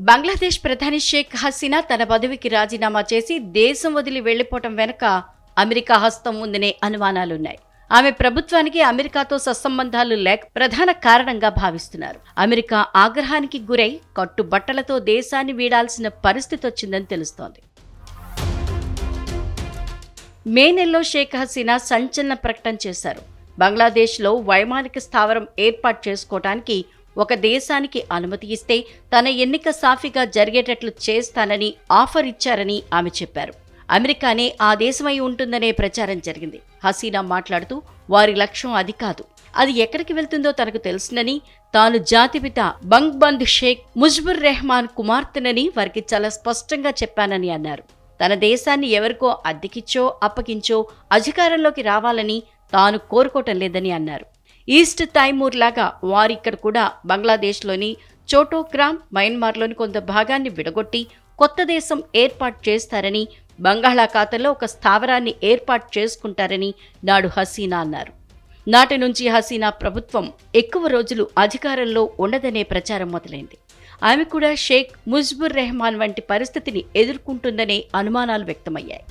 బంగ్లాదేశ్ ప్రధాని షేక్ హసీనా తన పదవికి రాజీనామా చేసి దేశం వదిలి వెళ్ళిపోవటం వెనుక అమెరికా హస్తం ఉందనే అనుమానాలున్నాయి. ఆమె ప్రభుత్వానికి అమెరికాతో సత్సంబంధాలు లేక ప్రధాన కారణంగా భావిస్తున్నారు. అమెరికా ఆగ్రహానికి గురై కట్టుబట్టలతో దేశాన్ని వీడాల్సిన పరిస్థితి వచ్చిందని తెలుస్తోంది. మే నెలలో షేక్ హసీనా సంచలన ప్రకటన చేశారు. బంగ్లాదేశ్లో వైమానిక స్థావరం ఏర్పాటు చేసుకోవటానికి ఒక దేశానికి అనుమతి ఇస్తే తన ఎన్నిక సాఫీగా జరిగేటట్లు చేస్తానని ఆఫర్ ఇచ్చారని ఆమె చెప్పారు. అమెరికానే ఆ దేశమై ఉంటుందనే ప్రచారం జరిగింది. హసీనా మాట్లాడుతూ వారి లక్ష్యం అది కాదు. అది ఎక్కడికి వెళ్తుందో తనకు తెలుసునని తాను జాతిపిత బంగ్ బంద్ షేక్ ముజ్బుర్ రెహమాన్ కుమార్తెనని వారికి చాలా స్పష్టంగా చెప్పానని అన్నారు. తన దేశాన్ని ఎవరికో అద్దెకిచ్చో అప్పగించో అధికారంలోకి రావాలని తాను కోరుకోవటం లేదని అన్నారు. ఈస్ట్ తైమూర్ లాగా వారిక్కడ కూడా బంగ్లాదేశ్లోని చోటోగ్రామ్ మయన్మార్లోని కొంత భాగాన్ని విడగొట్టి కొత్త దేశం ఏర్పాటు చేస్తారని బంగాళాఖాతంలో ఒక స్థావరాన్ని ఏర్పాటు చేసుకుంటారని నాడు హసీనా అన్నారు. నాటి నుంచి హసీనా ప్రభుత్వం ఎక్కువ రోజులు అధికారంలో ఉండదనే ప్రచారం మొదలైంది. ఆమె కూడా షేక్ ముజ్బుర్ రెహమాన్ వంటి పరిస్థితిని ఎదుర్కొంటుందనే అనుమానాలు వ్యక్తమయ్యాయి.